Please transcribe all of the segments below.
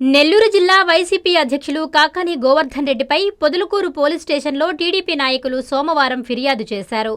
నెల్లూరు జిల్లా వైసీపీ అధ్యక్షులు కాకాని గోవర్ధన్ రెడ్డిపై పొదులుకూరు పోలీస్ స్టేషన్లో టీడీపీ నాయకులు సోమవారం ఫిర్యాదు చేశారు.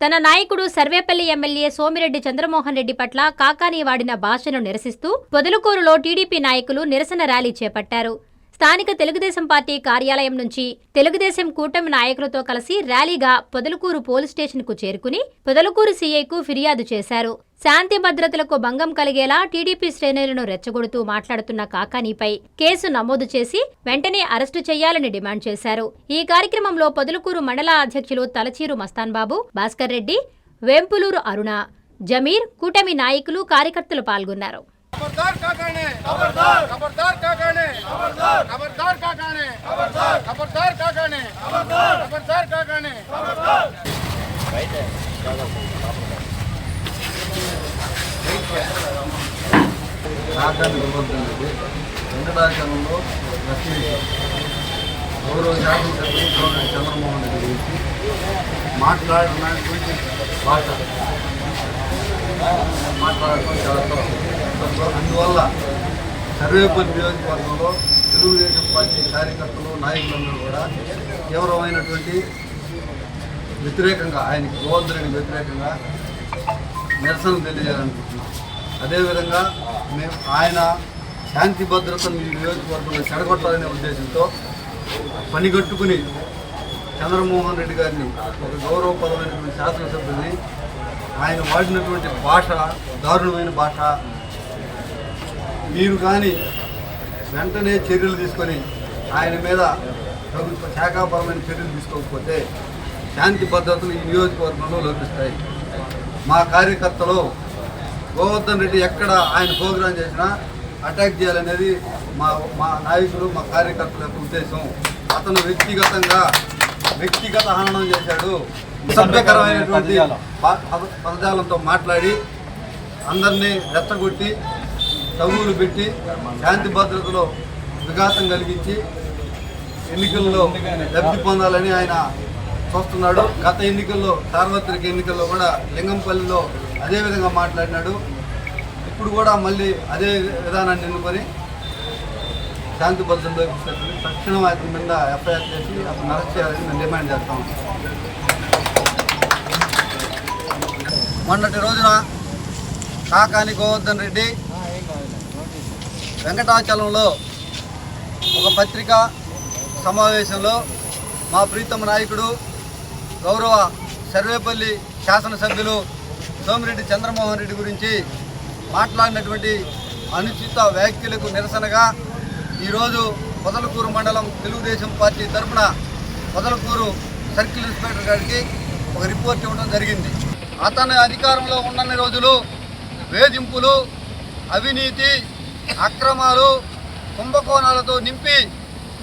తన నాయకుడు సర్వేపల్లి ఎమ్మెల్యే సోమిరెడ్డి చంద్రమోహన్ రెడ్డి పట్ల కాకాని వాడిన భాషను నిరసిస్తూ పొదులుకూరులో టీడీపీ నాయకులు నిరసన ర్యాలీ చేపట్టారు. స్థానిక తెలుగుదేశం పార్టీ కార్యాలయం నుంచి తెలుగుదేశం కూటమి నాయకులతో కలిసి ర్యాలీగా పొదలకూరు పోలీస్ స్టేషన్కు చేరుకుని పొదలకూరు సీఐకు ఫిర్యాదు చేశారు. శాంతి భద్రతలకు భంగం కలిగేలా టీడీపీ శ్రేణులను రెచ్చగొడుతూ మాట్లాడుతున్న కాకానీపై కేసు నమోదు చేసి వెంటనే అరెస్టు చేయాలని డిమాండ్ చేశారు. ఈ కార్యక్రమంలో పొదలుకూరు మండల అధ్యక్షులు తలచీరు మస్తాన్ బాబు భాస్కర్ రెడ్డి వేంపులూరు అరుణ జమీర్ కూటమి నాయకులు కార్యకర్తలు పాల్గొన్నారు. खबरदार काकाने खबरदार खबरदार काकाने खबरदार खबरदार काकाने खबरदार खबरदार काकाने खबरदार खबरदार काकाने నాగాన్ని ఇవ్వబడుతున్నది వెంకటాచలంలో ప్రతి గౌరవ శాసనసభ్యులు గౌరవ చంద్రమోహన్ రెడ్డి గురించి మాట్లాడినటువంటి భాష మాట్లాడటం చాలా తప్పు అందువల్ల సర్వేపల్లి నియోజకవర్గంలో తెలుగుదేశం పార్టీ కార్యకర్తలు నాయకులందరూ కూడా తీవ్రమైనటువంటి వ్యతిరేకంగా ఆయనకి గోవర్ధన్ వ్యతిరేకంగా నిరసన తెలియజేయాలనుకుంటున్నాం. అదేవిధంగా మేము ఆయన శాంతి భద్రతను ఈ నియోజకవర్గంలో చెడగొట్టాలనే ఉద్దేశంతో పనిగట్టుకుని చంద్రమోహన్ రెడ్డి గారిని ఒక గౌరవపరమైనటువంటి శాసనసభ్యుని ఆయన వాడినటువంటి భాష దారుణమైన భాష మీరు కానీ వెంటనే చర్యలు తీసుకొని ఆయన మీద ప్రభుత్వ శాఖాపరమైన చర్యలు తీసుకోకపోతే శాంతి భద్రతలు ఈ నియోజకవర్గంలో లోపిస్తాయి. మా కార్యకర్తలు గోవర్ధన్ రెడ్డి ఎక్కడ ఆయన ప్రోగ్రాం చేసినా అటాక్ చేయాలనేది మా మా నాయకులు మా కార్యకర్తల యొక్క ఉద్దేశం. అతను వ్యక్తిగతంగా వ్యక్తిగత హననం చేశాడు. సభ్యకరమైనటువంటి ప- పద- పదజాలంతో మాట్లాడి అందరినీ రెచ్చగొట్టి తగువులు పెట్టి శాంతి భద్రతలో విఘాతం కలిగించి ఎన్నికల్లో లబ్ధి పొందాలని ఆయన చూస్తున్నాడు. గత ఎన్నికల్లో సార్వత్రిక ఎన్నికల్లో కూడా లింగంపల్లిలో అదే విధంగా మాట్లాడినాడు. ఇప్పుడు కూడా మళ్ళీ అదే విధానాన్ని ఎన్నుకొని శాంతి భద్రతలో తక్షణం అతని మీద ఎఫ్ఐఆర్ చేసి అతను అరెస్ట్ చేయాలని మేము డిమాండ్ చేస్తాం. మొన్నటి రోజున కాకాని గోవర్ధన్ రెడ్డి వెంకటాచలంలో ఒక పత్రికా సమావేశంలో మా ప్రీతమ నాయకుడు గౌరవ సర్వేపల్లి శాసనసభ్యులు సోమిరెడ్డి చంద్రమోహన్ రెడ్డి గురించి మాట్లాడినటువంటి అనుచిత వ్యాఖ్యలకు నిరసనగా ఈరోజు పొదలకూరు మండలం తెలుగుదేశం పార్టీ తరఫున పొదలకూరు సర్కిల్ ఇన్స్పెక్టర్ గారికి ఒక రిపోర్ట్ ఇవ్వడం జరిగింది. అతని అధికారంలో ఉన్నన్ని రోజులు వేధింపులు అవినీతి అక్రమాలు కుంభకోణాలతో నింపి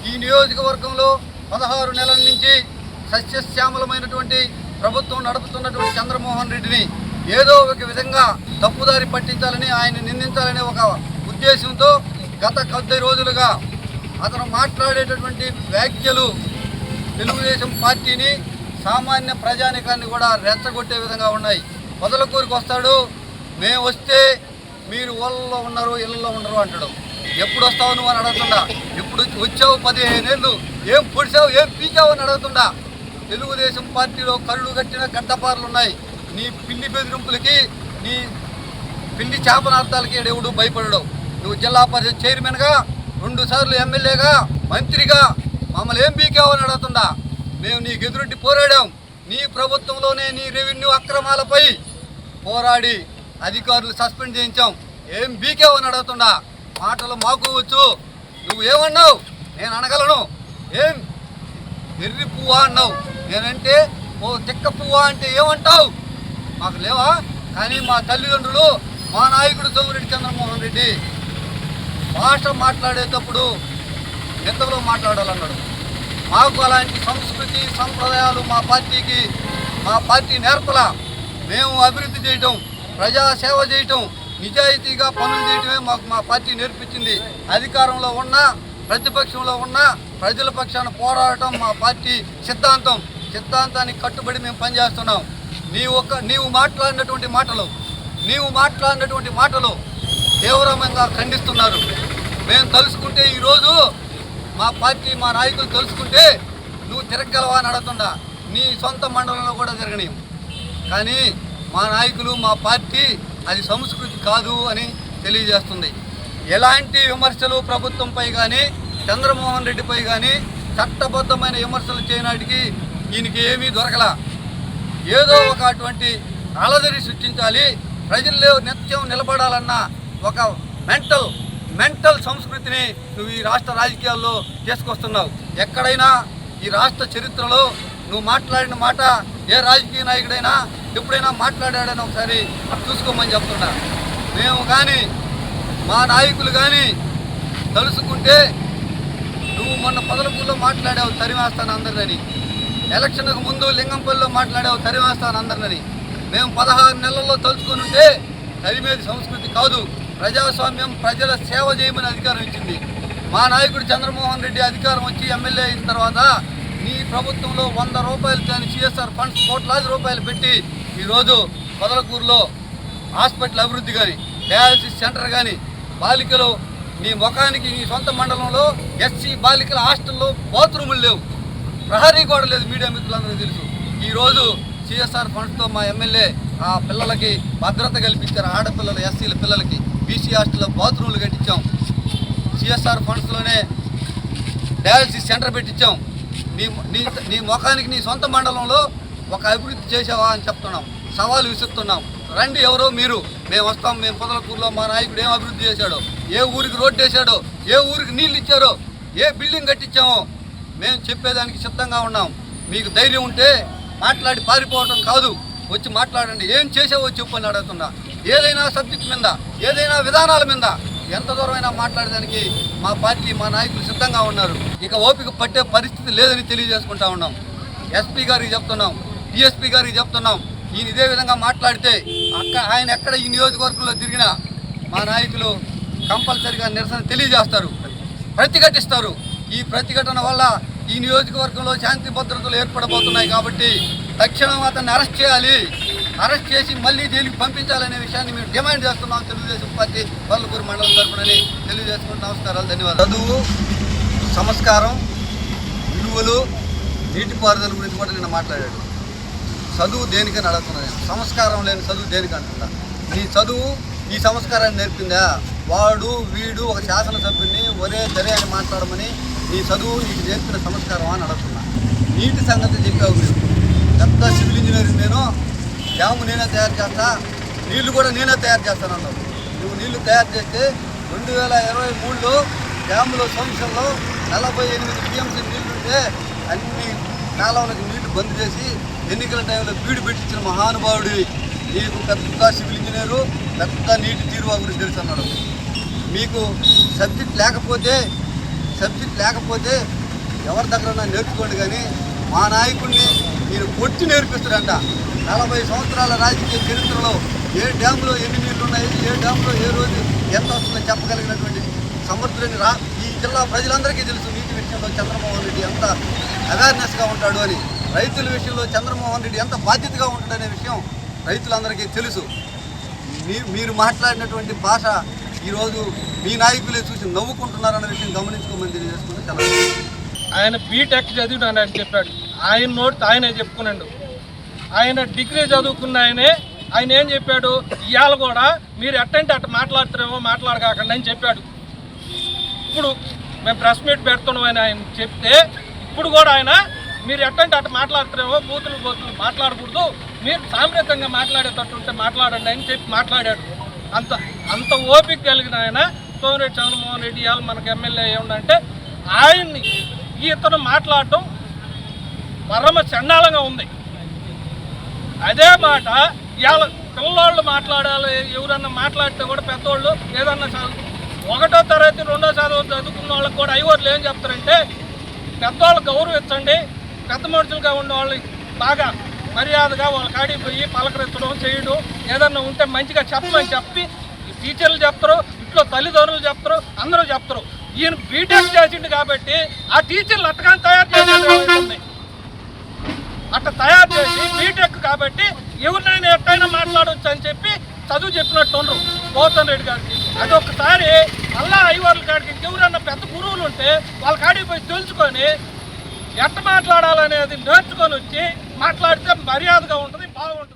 ఈ నియోజకవర్గంలో పదహారు నెలల నుంచి సస్యశ్యామలమైనటువంటి ప్రభుత్వం నడుపుతున్నటువంటి చంద్రమోహన్ రెడ్డిని ఏదో ఒక విధంగా తప్పుదారి పట్టించాలని ఆయన నిందించాలనే ఒక ఉద్దేశంతో గత కొద్ది రోజులుగా అతను మాట్లాడేటటువంటి వ్యాఖ్యలు తెలుగుదేశం పార్టీని సామాన్య ప్రజానికాన్ని కూడా రెచ్చగొట్టే విధంగా ఉన్నాయి. మొదలకూరికి వస్తాడు మేము వస్తే మీరు ఊళ్ళో ఉన్నారు ఇళ్ళలో ఉండరు అంటాడు. ఎప్పుడు వస్తావు నువ్వు అని అడుగుతుండా. ఎప్పుడు వచ్చావు పదిహేనేళ్ళు ఏం పొడిచావు ఏం పీచావు అని అడుగుతుండా. తెలుగుదేశం పార్టీలో కళ్ళు కట్టిన గడ్డపార్లు ఉన్నాయి నీ పిల్లి బెదిరింపులకి నీ పిండి చేపనార్థాలకి ఎవడు భయపడడు. నువ్వు జిల్లా పరిషత్ చైర్మన్గా రెండు సార్లు ఎమ్మెల్యేగా మంత్రిగా మమ్మల్ని ఏం పీకేవ్వని అడుగుతుండా. మేము నీకు ఎదురొట్టి పోరాడాం. నీ ప్రభుత్వంలోనే నీ రెవెన్యూ అక్రమాలపై పోరాడి అధికారులు సస్పెండ్ చేయించాం. ఏం బీకావని అడుగుతుండా మాటలు మాకోవచ్చు. నువ్వు ఏమన్నావు? నేను అనగలను. ఏం? ఎర్రి పువ్వా అన్నావు. నేనంటే ఓ తిక్క పువ్వా అంటే ఏమంటావు? మాకు లేవా? కానీ మా తల్లిదండ్రులు మా నాయకుడు సోమిరెడ్డి చంద్రమోహన్ రెడ్డి భాష మాట్లాడేటప్పుడు నిద్రలో మాట్లాడాలన్నాడు? మాకు అలాంటి సంస్కృతి సంప్రదాయాలు మా పార్టీకి మా పార్టీ నేర్పల. మేము అభివృద్ధి చేయటం ప్రజా సేవ చేయటం నిజాయితీగా పనులు చేయటమే మాకు మా పార్టీ నేర్పించింది. అధికారంలో ఉన్న ప్రతిపక్షంలో ఉన్న ప్రజల పక్షాన పోరాడటం మా పార్టీ సిద్ధాంతం. సిద్ధాంతానికి కట్టుబడి మేము పనిచేస్తున్నాం. నీవు ఒక నీవు మాట్లాడినటువంటి మాటలు నీవు మాట్లాడినటువంటి మాటలు తీవ్రంగా ఖండిస్తున్నారు. మేము తలుసుకుంటే ఈరోజు మా పార్టీ మా నాయకులు తలుసుకుంటే నువ్వు తిరగలవా అని అడుగుతుండా. నీ సొంత మండలంలో కూడా తిరగనీయం. కానీ మా నాయకులు మా పార్టీ అది సంస్కృతి కాదు అని తెలియజేస్తుంది. ఎలాంటి విమర్శలు ప్రభుత్వంపై కానీ చంద్రమోహన్ రెడ్డిపై కానీ చట్టబద్ధమైన విమర్శలు చేయనాటికి ఈయనకి ఏమీ దొరకలా. ఏదో ఒక అటువంటి అలదరి సృష్టించాలి. ప్రజల్లో నిత్యం నిలబడాలన్న ఒక మెంటల్ మెంటల్ సంస్కృతిని నువ్వు ఈ రాష్ట్ర రాజకీయాల్లో తీసుకొస్తున్నావు ఎక్కడైనా ఈ రాష్ట్ర చరిత్రలో నువ్వు మాట్లాడిన మాట ఏ రాజకీయ నాయకుడైనా ఎప్పుడైనా మాట్లాడాడని ఒకసారి చూసుకోమని చెప్తున్నా. మేము కానీ మా నాయకులు కానీ తలుసుకుంటే నువ్వు మొన్న పొదలపూర్లో మాట్లాడావు తరివేస్తాను అందరిని. ఎలక్షన్కు ముందు లింగంపల్లిలో మాట్లాడావు తరిమేస్తాను అందరిని. మేము పదహారు నెలల్లో తలుచుకొని ఉంటే తరిమేది సంస్కృతి కాదు. ప్రజాస్వామ్యం ప్రజల సేవ చేయమని అధికారం ఇచ్చింది. మా నాయకుడు చంద్రమోహన్ రెడ్డి అధికారం వచ్చి ఎమ్మెల్యే అయిన తర్వాత నీ ప్రభుత్వంలో వంద రూపాయలు కానీ సిఎస్ఆర్ ఫండ్స్ కోట్లాది రూపాయలు పెట్టి ఈరోజు పొదలకూరులో హాస్పిటల్ అభివృద్ధి కానీ డయాలసిస్ సెంటర్ కానీ బాలికలు నీ ముఖానికి నీ సొంత మండలంలో ఎస్సీ బాలికల హాస్టల్లో బాత్రూములు లేవు. ప్రహరీ కూడా లేదు మీడియా మిత్రులందరికీ తెలుసు. ఈరోజు సిఎస్ఆర్ ఫండ్స్తో మా ఎమ్మెల్యే ఆ పిల్లలకి భద్రత కల్పించారు. ఆడపిల్లలు ఎస్సీల పిల్లలకి బీసీ హాస్టల్లో బాత్రూములు కట్టించాం. సిఎస్ఆర్ ఫండ్స్లోనే డయాలసిస్ సెంటర్ పెట్టించాం. నీ నీ నీ ముఖానికి నీ సొంత మండలంలో ఒక అభివృద్ధి చేసావా అని చెప్తున్నాం. సవాలు విసురుతున్నాం. రండి ఎవరో మీరు. మేము వస్తాం మేము పొదలకూరులో మా నాయకుడు ఏం అభివృద్ధి చేశాడో ఏ ఊరికి రోడ్డు వేశాడో ఏ ఊరికి నీళ్ళు ఇచ్చారో ఏ బిల్డింగ్ కట్టించామో మేము చెప్పేదానికి సిద్ధంగా ఉన్నాం. మీకు ధైర్యం ఉంటే మాట్లాడి పారిపోవటం కాదు. వచ్చి మాట్లాడండి. ఏం చేసావో చెప్పు అని అడుగుతున్నా. ఏదైనా సబ్జెక్ట్ మీద ఏదైనా విధానాల మీద ఎంత దూరమైనా మాట్లాడడానికి మా పార్టీ మా నాయకులు సిద్ధంగా ఉన్నారు. ఇక ఓపిక పట్టే పరిస్థితి లేదని తెలియజేసుకుంటా ఉన్నాం. ఎస్పీ గారికి చెప్తున్నాం. డిఎస్పీ గారికి చెప్తున్నాం. ఈయన ఇదే విధంగా మాట్లాడితే అక్క ఆయన ఎక్కడ ఈ నియోజకవర్గంలో తిరిగినా మా నాయకులు కంపల్సరిగా నిరసన తెలియజేస్తారు ప్రతిఘటిస్తారు. ఈ ప్రతిఘటన వల్ల ఈ నియోజకవర్గంలో శాంతి భద్రతలు ఏర్పడబోతున్నాయి కాబట్టి తక్షణం అతన్ని అరెస్ట్ చేయాలి. అరెస్ట్ చేసి మళ్ళీ జైలుకి పంపించాలనే విషయాన్ని మేము డిమాండ్ చేస్తున్నాం తెలుగుదేశం పార్టీ పల్లకూరు మండలం తరపునని తెలియజేసుకుంటూ నమస్కారాలు ధన్యవాదాలు. చదువు సంస్కారం విలువలు నీటిపారుదల గురించి కూడా నిన్న మాట్లాడాడు. చదువు దేనికని అడుగుతున్నాను నేను. సంస్కారం లేని చదువు దేనికి అంటున్నా? నీ చదువు ఈ సంస్కారాన్ని నేర్పిందా? వాడు వీడు ఒక శాసనసభ్యుని ఒరే దరే అని మాట్లాడమని నీ చదువు నీకు నేర్పిన సంస్కారం అని అడుగుతున్నా. నీటి సంగతి చెప్పావు పెద్ద సివిల్ ఇంజనీరింగ్ నేను? డ్యాము నేనే తయారు చేస్తా. నీళ్ళు కూడా నేనే తయారు చేస్తాను అన్నావు నువ్వు నీళ్ళు తయారు చేస్తే రెండు వేల ఇరవై మూడులో డ్యాములో సంవత్సరంలో నలభై ఎనిమిది టీఎంసీ నీళ్ళుంటే అన్ని కాలంలోకి నీళ్ళు బంద్ చేసి ఎన్నికల టైంలో బీడు పెట్టించిన మహానుభావుడి నీకు పెద్ద సివిల్ ఇంజనీరు పెద్ద నీటి తీరువా గురించి తెలుసు అన్నాడు. మీకు సబ్జెక్ట్ లేకపోతే సబ్జెక్ట్ లేకపోతే ఎవరి దగ్గర నేర్చుకోండి కానీ మా నాయకుడిని మీరు కొట్టి నేర్పిస్తారంట. నలభై సంవత్సరాల రాజకీయ చరిత్రలో ఏ డ్యాంలో ఎన్ని నీళ్ళు ఉన్నాయి ఏ డ్యాంలో ఏ రోజు ఎంత వస్తుందో చెప్పగలిగినటువంటి సమర్థులని రా ఈ జిల్లా ప్రజలందరికీ తెలుసు నీటి విషయంలో చంద్రమోహన్ రెడ్డి ఎంత అవేర్నెస్గా ఉంటాడు అని. రైతుల విషయంలో చంద్రమోహన్ రెడ్డి ఎంత బాధ్యతగా ఉంటాడనే విషయం రైతులందరికీ తెలుసు. మీ మీరు మాట్లాడినటువంటి భాష ఈరోజు మీ నాయకులే చూసి నవ్వుకుంటున్నారన్న విషయం గమనించుకోమని తెలియజేసుకుంటే చాలా ఆయన బీటెక్ చదివినాను ఆయన చెప్పాడు. ఆయన నోటి ఆయనే చెప్పుకున్నాడు. ఆయన డిగ్రీ చదువుకున్న ఆయనే ఆయన ఏం చెప్పాడు? ఇవాళ కూడా మీరు ఎట్టంటే అట్ట మాట్లాడుతారేమో మాట్లాడకాకండి అని చెప్పాడు. ఇప్పుడు మేము ప్రెస్ మీట్ పెడుతున్నామని ఆయన చెప్తే ఇప్పుడు కూడా ఆయన మీరు ఎట్టంటే అటు మాట్లాడుతున్నారో బూతులు బూతులు మాట్లాడకూడదు. మీరు సామ్రతంగా మాట్లాడేటట్టు ఉంటే మాట్లాడండి అని చెప్పి మాట్లాడాడు. అంత అంత ఓపిక కలిగిన ఆయన సోమిరెడ్డి చంద్రమోహన్ రెడ్డి ఇవాళ మనకు ఎమ్మెల్యే ఏమిటంటే ఆయన్ని ఇతను మాట్లాడటం పరమ చండాలంగా ఉంది. అదే మాట ఇవాళ పిల్లోళ్ళు మాట్లాడాలి ఎవరన్నా మాట్లాడితే కూడా పెద్దోళ్ళు ఏదన్నా చదువు ఒకటో తరగతి రెండో చదువు చదువుకున్న వాళ్ళకి కూడా అయ్యవాళ్ళు ఏం చెప్తారంటే పెద్దవాళ్ళు గౌరవించండి పెద్ద మనుషులుగా ఉన్న వాళ్ళు బాగా మర్యాదగా వాళ్ళ కాడికి పోయి పలకరించడం చేయడం ఏదన్నా ఉంటే మంచిగా చెప్పమని చెప్పి టీచర్లు చెప్తారు ఇంట్లో తల్లిదండ్రులు చెప్తారు అందరూ చెప్తారు. ఈయన బీటెక్ చేసిండు కాబట్టి ఆ టీచర్లు అట్టగానే తయారు చేసి అట్ట తయారు చేసి బీటెక్ కాబట్టి ఎవరినైనా ఎట్టయినా మాట్లాడవచ్చు అని చెప్పి చదువు చెప్పినట్టు ఉండరు. గౌతమ్ రెడ్డి గారికి. అదొకసారి మళ్ళా ఐవర్ల కాడికి ఎవరన్నా పెద్ద గురువులు ఉంటే వాళ్ళ కాడికి పోయి తెలుసుకొని ఎట్ట మాట్లాడాలనేది నేర్చుకొని వచ్చి మాట్లాడితే మర్యాదగా ఉంటుంది బాగుంటుంది.